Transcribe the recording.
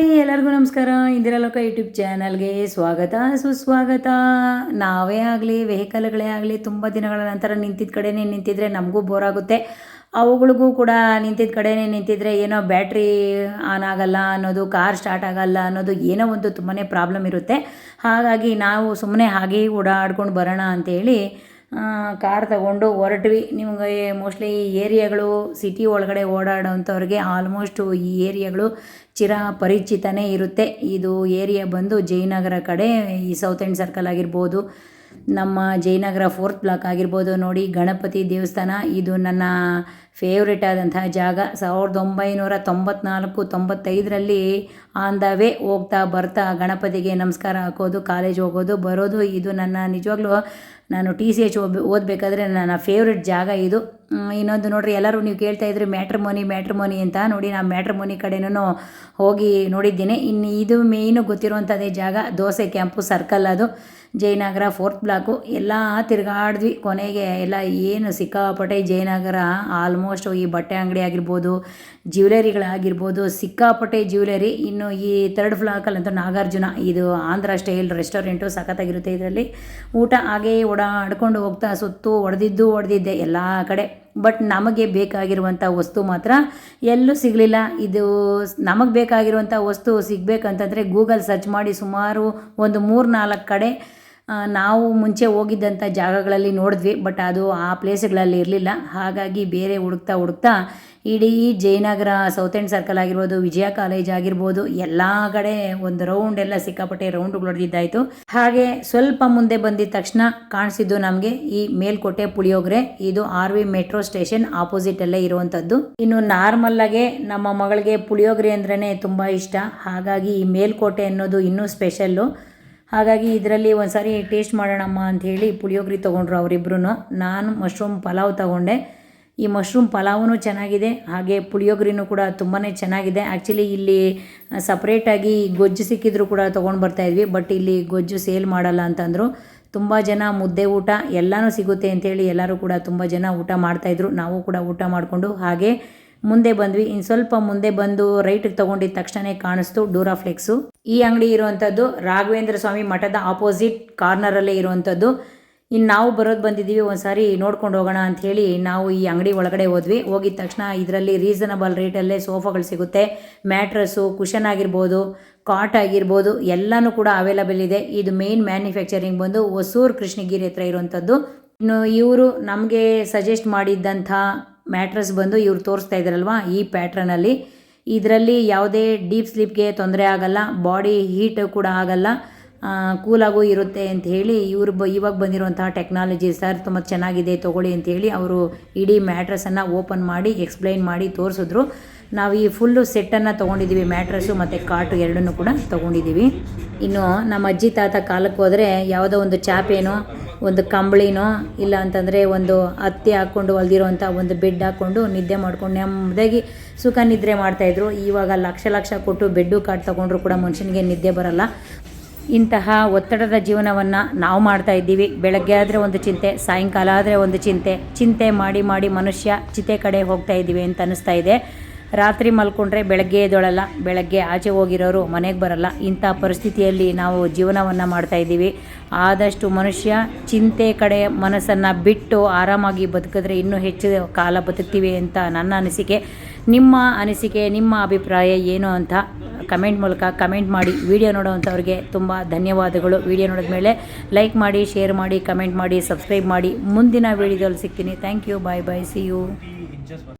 Hi, ಎಲ್ಲರಿಗೂ ನಮಸ್ಕಾರ. ಇಂದಿರಾ ಲೋಕ ಯೂಟ್ಯೂಬ್ ಚಾನಲ್ಗೆ ಸ್ವಾಗತ, ಸುಸ್ವಾಗತ. ನಾವೇ ಆಗಲಿ, ವೆಹಿಕಲ್ಗಳೇ ಆಗಲಿ, ತುಂಬ ದಿನಗಳ ನಂತರ ನಿಂತಿದ್ದ ಕಡೆನೇ ನಿಂತಿದ್ರೆ ನಮಗೂ ಬೋರ್ ಆಗುತ್ತೆ. ಅವುಗಳಿಗೂ ಕೂಡ ನಿಂತಿದ್ದ ಕಡೆನೇ ನಿಂತಿದ್ರೆ ಏನೋ ಬ್ಯಾಟ್ರಿ ಆನ್ ಆಗಲ್ಲ ಅನ್ನೋದು ಕಾರ್ ಸ್ಟಾರ್ಟ್ ಆಗಲ್ಲ ಅನ್ನೋದು ಏನೋ ಒಂದು ತುಂಬಾ ಪ್ರಾಬ್ಲಮ್ ಇರುತ್ತೆ. ಹಾಗಾಗಿ ನಾವು ಸುಮ್ಮನೆ ಹಾಗೇ ಓಡಾಡ್ಕೊಂಡು ಬರೋಣ ಅಂತೇಳಿ ಕಾರ್ ತಗೊಂಡು ಹೊರಟ್ವಿ. ನಿಮಗೆ ಮೋಸ್ಟ್ಲಿ ಈ ಏರಿಯಾಗಳು ಸಿಟಿ ಒಳಗಡೆ ಓಡಾಡೋವಂಥವ್ರಿಗೆ ಆಲ್ಮೋಸ್ಟು ಈ ಏರಿಯಾಗಳು ಚಿರ ಪರಿಚಿತನೇ ಇರುತ್ತೆ. ಇದು ಏರಿಯಾ ಬಂದು ಜಯನಗರ ಕಡೆ, ಈ ಸೌತ್ ಎಂಡ್ ಸರ್ಕಲ್ ಆಗಿರ್ಬೋದು, ನಮ್ಮ ಜಯನಗರ ಫೋರ್ತ್ ಬ್ಲಾಕ್ ಆಗಿರ್ಬೋದು. ನೋಡಿ, ಗಣಪತಿ ದೇವಸ್ಥಾನ, ಇದು ನನ್ನ ಫೇವ್ರೇಟ್ ಆದಂತಹ ಜಾಗ. ಸಾವಿರದ ಒಂಬೈನೂರ ತೊಂಬತ್ನಾಲ್ಕು, ತೊಂಬತ್ತೈದರಲ್ಲಿ ಆನ್ ದ ವೇ ಹೋಗ್ತಾ ಬರ್ತಾ ಗಣಪತಿಗೆ ನಮಸ್ಕಾರ ಹಾಕೋದು, ಕಾಲೇಜ್ ಹೋಗೋದು, ಬರೋದು, ಇದು ನನ್ನ ನಿಜವಾಗ್ಲೂ ನಾನು ಟಿ ಸಿ ಎಚ್ ಓದ್ ಓದಬೇಕಾದ್ರೆ ನನ್ನ ಫೇವ್ರೆಟ್ ಜಾಗ ಇದು. ಇನ್ನೊಂದು ನೋಡಿರಿ, ಎಲ್ಲರೂ ನೀವು ಕೇಳ್ತಾ ಇದ್ರಿ ಮ್ಯಾಟ್ರಿಮೋನಿ ಮ್ಯಾಟ್ರಿಮೋನಿ ಅಂತ. ನೋಡಿ ನಾನು ಮ್ಯಾಟ್ರಿಮೋನಿ ಕಡೆನೂ ಹೋಗಿ ನೋಡಿದ್ದೀನಿ. ಇನ್ನು ಇದು ಮೇಯ್ನು ಗೊತ್ತಿರುವಂಥದ್ದೇ ಜಾಗ, ದೋಸೆ ಕ್ಯಾಂಪು ಸರ್ಕಲ್ ಅದು. ಜಯನಗರ ಫೋರ್ತ್ ಬ್ಲಾಕು ಎಲ್ಲ ತಿರುಗಾಡಿದ್ವಿ. ಕೊನೆಗೆ ಎಲ್ಲ ಏನು ಸಿಕ್ಕಾಪಟ್ಟೆ ಜಯನಗರ ಆಲ್ಮೋಸ್ಟ್ ಈ ಬಟ್ಟೆ ಅಂಗಡಿ ಆಗಿರ್ಬೋದು ಜ್ಯುವೆಲರಿಗಳಾಗಿರ್ಬೋದು ಸಿಕ್ಕಾಪಟ್ಟೆ ಜ್ಯುವೆಲರಿ ಇನ್ನು ಈ ಥರ್ಡ್ ಫ್ಲಾಕಲ್ಲಂತೂ ನಾಗಾರ್ಜುನ. ಇದು ಆಂಧ್ರ ಸ್ಟೈಲ್ ರೆಸ್ಟೋರೆಂಟು ಸಖತ್ತಾಗಿರುತ್ತೆ ಇದರಲ್ಲಿ. ಊಟ ಹಾಗೇ ಓಡಾಡ್ಕೊಂಡು ಹೋಗ್ತಾ ಸುತ್ತು ಹೊಡೆದಿದ್ದು ಹೊಡೆದಿದ್ದೆ ಎಲ್ಲ ಕಡೆ. ಬಟ್ ನಮಗೆ ಬೇಕಾಗಿರುವಂಥ ವಸ್ತು ಮಾತ್ರ ಎಲ್ಲೂ ಸಿಗಲಿಲ್ಲ. ಇದು ನಮಗೆ ಬೇಕಾಗಿರುವಂಥ ವಸ್ತು ಸಿಗಬೇಕಂತಂದರೆ ಗೂಗಲ್ ಸರ್ಚ್ ಮಾಡಿ ಸುಮಾರು ಒಂದು ಮೂರು ನಾಲ್ಕು ಕಡೆ ನಾವು ಮುಂಚೆ ಹೋಗಿದ್ದಂಥ ಜಾಗಗಳಲ್ಲಿ ನೋಡಿದ್ವಿ. ಬಟ್ ಅದು ಆ ಪ್ಲೇಸ್ಗಳಲ್ಲಿ ಇರಲಿಲ್ಲ. ಹಾಗಾಗಿ ಬೇರೆ ಹುಡುಕ್ತಾ ಹುಡುಕ್ತಾ ಇಡೀ ಜಯನಗರ ಸೌತ್ ಎಂಡ್ ಸರ್ಕಲ್ ಆಗಿರ್ಬೋದು, ವಿಜಯ ಕಾಲೇಜ್ ಆಗಿರ್ಬೋದು, ಎಲ್ಲ ಕಡೆ ಒಂದು ರೌಂಡ್ ಎಲ್ಲ ಸಿಕ್ಕಾಪಟ್ಟೆ ರೌಂಡ್ ಹೊಡೆದಿದ್ದಾಯಿತು. ಹಾಗೆ ಸ್ವಲ್ಪ ಮುಂದೆ ಬಂದಿದ ತಕ್ಷಣ ಕಾಣಿಸಿದ್ದು ನಮಗೆ ಈ ಮೇಲ್ಕೋಟೆ ಪುಳಿಯೋಗರೆ. ಇದು R V metro station opposite ಅಲ್ಲೇ ಇರುವಂತದ್ದು. ಇನ್ನು ನಾರ್ಮಲ್ಲಾಗೆ ನಮ್ಮ ಮಗಳಿಗೆ ಪುಳಿಯೋಗರೆ ಅಂದ್ರೇನೆ ತುಂಬಾ ಇಷ್ಟ. ಹಾಗಾಗಿ ಈ ಮೇಲ್ಕೋಟೆ ಅನ್ನೋದು ಇನ್ನೂ ಸ್ಪೆಷಲ್ಲು ಹಾಗಾಗಿ ಇದರಲ್ಲಿ ಒಂದು ಸಾರಿ ಟೇಸ್ಟ್ ಮಾಡೋಣಮ್ಮ ಅಂತ ಹೇಳಿ ಪುಳಿಯೋಗರೆ ತಗೊಂಡ್ರು ಅವರಿಬ್ರು ನಾನು ಮಶ್ರೂಮ್ ಪಲಾವ್ ತೊಗೊಂಡೆ. ಈ ಮಶ್ರೂಮ್ ಪಲಾವೂ ಚೆನ್ನಾಗಿದೆ, ಹಾಗೆ ಪುಳಿಯೋಗರಿನೂ ಕೂಡ ತುಂಬಾ ಚೆನ್ನಾಗಿದೆ. ಆ್ಯಕ್ಚುಲಿ ಇಲ್ಲಿ ಸಪ್ರೇಟಾಗಿ ಗೊಜ್ಜು ಸಿಕ್ಕಿದ್ರು ಕೂಡ ತೊಗೊಂಡು ಬರ್ತಾಯಿದ್ವಿ ಬಟ್ ಇಲ್ಲಿ ಗೊಜ್ಜು ಸೇಲ್ ಮಾಡಲ್ಲ ಅಂತಂದರು. ತುಂಬ ಜನ ಮುದ್ದೆ ಊಟ ಎಲ್ಲನೂ ಸಿಗುತ್ತೆ ಅಂತೇಳಿ ಎಲ್ಲರೂ ಕೂಡ ತುಂಬ ಜನ ಊಟ ಮಾಡ್ತಾಯಿದ್ರು ನಾವು ಕೂಡ ಊಟ ಮಾಡಿಕೊಂಡು ಹಾಗೆ ಮುಂದೆ ಬಂದ್ವಿ. ಇನ್ನು ಸ್ವಲ್ಪ ಮುಂದೆ ಬಂದು ರೈಟಿಗೆ ತೊಗೊಂಡಿದ್ದ ತಕ್ಷಣ ಕಾಣಿಸ್ತು ಡೂರಾಫ್ಲೆಕ್ಸು ಈ ಅಂಗಡಿ ಇರುವಂಥದ್ದು ರಾಘವೇಂದ್ರ ಸ್ವಾಮಿ ಮಠದ ಆಪೋಸಿಟ್ ಕಾರ್ನರಲ್ಲೇ ಇರುವಂಥದ್ದು ಇನ್ನು ನಾವು ಬರೋದು ಬಂದಿದ್ದೀವಿ ಒಂದು ಸಾರಿ ನೋಡ್ಕೊಂಡು ಹೋಗೋಣ ಅಂಥೇಳಿ ನಾವು ಈ ಅಂಗಡಿ ಒಳಗಡೆ ಹೋದ್ವಿ. ಹೋಗಿದ ತಕ್ಷಣ ಇದರಲ್ಲಿ ರೀಸನಬಲ್ ರೇಟಲ್ಲೇ ಸೋಫಾಗಳು ಸಿಗುತ್ತೆ. ಮ್ಯಾಟ್ರಸ್ಸು ಕುಷನ್ ಆಗಿರ್ಬೋದು ಕಾಟ್ ಆಗಿರ್ಬೋದು, ಎಲ್ಲನೂ ಕೂಡ ಅವೈಲಬಲ್ ಇದೆ. ಇದು ಮೇನ್ ಮ್ಯಾನುಫ್ಯಾಕ್ಚರಿಂಗ್ ಬಂದು ಹೊಸೂರು ಕೃಷ್ಣಗಿರಿ ಹತ್ರ ಇರುವಂಥದ್ದು ಇನ್ನು ಇವರು ನಮಗೆ ಸಜೆಸ್ಟ್ ಮಾಡಿದ್ದಂಥ ಮ್ಯಾಟ್ರಸ್ ಬಂದು ಇವ್ರು ತೋರಿಸ್ತಾ ಇದ್ದಾರಲ್ವ ಈ ಪ್ಯಾಟ್ರನಲ್ಲಿ ಇದರಲ್ಲಿ ಯಾವುದೇ ಡೀಪ್ ಸ್ಲೀಪ್ಗೆ ತೊಂದರೆ ಆಗಲ್ಲ ಬಾಡಿ ಹೀಟ್ ಕೂಡ ಆಗಲ್ಲ. ಕೂಲಾಗೂ ಇರುತ್ತೆ ಅಂತ ಹೇಳಿ ಇವರು ಬ ಇವಾಗ ಬಂದಿರುವಂತಹ ಟೆಕ್ನಾಲಜಿ ಸರ್ ತುಂಬ ಚೆನ್ನಾಗಿದೆ, ತೊಗೊಳ್ಳಿ ಅಂತ ಹೇಳಿ ಅವರು ಇಡೀ ಮ್ಯಾಟ್ರಸನ್ನು ಓಪನ್ ಮಾಡಿ ಎಕ್ಸ್ಪ್ಲೈನ್ ಮಾಡಿ ತೋರಿಸಿದ್ರು. ನಾವು ಈ ಫುಲ್ಲು ಸೆಟ್ಟನ್ನು ತೊಗೊಂಡಿದ್ದೀವಿ ಮ್ಯಾಟ್ರಸ್ಸು ಮತ್ತು ಕಾಟು ಎರಡನ್ನೂ ಕೂಡ ತೊಗೊಂಡಿದ್ದೀವಿ ಇನ್ನು ನಮ್ಮ ಅಜ್ಜಿ ತಾತ ಕಾಲಕ್ಕೆ ಹೋದರೆ ಯಾವುದೋ ಒಂದು ಚಾಪೇನೋ, ಒಂದು ಕಂಬಳಿನೋ, ಇಲ್ಲ ಅಂತಂದರೆ ಒಂದು ಹತ್ತಿ ಹಾಕ್ಕೊಂಡು ಹೊಲ್ದಿರೋಂಥ ಒಂದು ಬೆಡ್ ಹಾಕ್ಕೊಂಡು ನಿದ್ದೆ ಮಾಡ್ಕೊಂಡು ನೆಮ್ಮದಾಗಿ ಸುಖ ನಿದ್ರೆ ಮಾಡ್ತಾಯಿದ್ರು ಇವಾಗ ಲಕ್ಷ ಲಕ್ಷ ಕೊಟ್ಟು ಬೆಡ್ಡು ಕಾಟ್ ತೊಗೊಂಡ್ರು ಕೂಡ ಮನುಷ್ಯನಿಗೆ ನಿದ್ದೆ ಬರಲ್ಲ. ಇಂತಹ ಒತ್ತಡದ ಜೀವನವನ್ನು ನಾವು ಮಾಡ್ತಾ ಇದ್ದೀವಿ. ಬೆಳಗ್ಗೆ ಆದರೆ ಒಂದು ಚಿಂತೆ, ಸಾಯಂಕಾಲ ಆದರೆ ಒಂದು ಚಿಂತೆ. ಚಿಂತೆ ಮಾಡಿ ಮಾಡಿ ಮನುಷ್ಯ ಚಿತೆ ಕಡೆ ಹೋಗ್ತಾ ಇದ್ದೀವಿ ಅಂತ ಅನಿಸ್ತಾ ಇದೆ. ರಾತ್ರಿ ಮಲ್ಕೊಂಡ್ರೆ ಬೆಳಗ್ಗೆ ಎದ್ದೊಳಲ್ಲ, ಬೆಳಗ್ಗೆ ಆಚೆ ಹೋಗಿರೋರು ಮನೆಗೆ ಬರಲ್ಲ. ಇಂಥ ಪರಿಸ್ಥಿತಿಯಲ್ಲಿ ನಾವು ಜೀವನವನ್ನು ಮಾಡ್ತಾ ಇದ್ದೀವಿ. ಆದಷ್ಟು ಮನುಷ್ಯ ಚಿಂತೆ ಕಡೆ ಮನಸ್ಸನ್ನು ಬಿಟ್ಟು ಆರಾಮಾಗಿ ಬದುಕಿದ್ರೆ ಇನ್ನೂ ಹೆಚ್ಚು ಕಾಲ ಬದುಕ್ತೀವಿ ಅಂತ ನನ್ನ ಅನಿಸಿಕೆ. ನಿಮ್ಮ ಅನಿಸಿಕೆ, ನಿಮ್ಮ ಅಭಿಪ್ರಾಯ ಏನು ಅಂತ ಕಮೆಂಟ್ ಮೂಲಕ ಕಮೆಂಟ್ ಮಾಡಿ. ವಿಡಿಯೋ ನೋಡೋವಂಥವ್ರಿಗೆ ತುಂಬ ಧನ್ಯವಾದಗಳು. ವಿಡಿಯೋ ನೋಡಿದ ಮೇಲೆ ಲೈಕ್ ಮಾಡಿ, ಶೇರ್ ಮಾಡಿ, ಕಮೆಂಟ್ ಮಾಡಿ, ಸಬ್ಸ್ಕ್ರೈಬ್ ಮಾಡಿ. ಮುಂದಿನ ವೀಡಿಯೋದಲ್ಲಿ ಸಿಗ್ತೀನಿ. Thank you. Bye bye. See you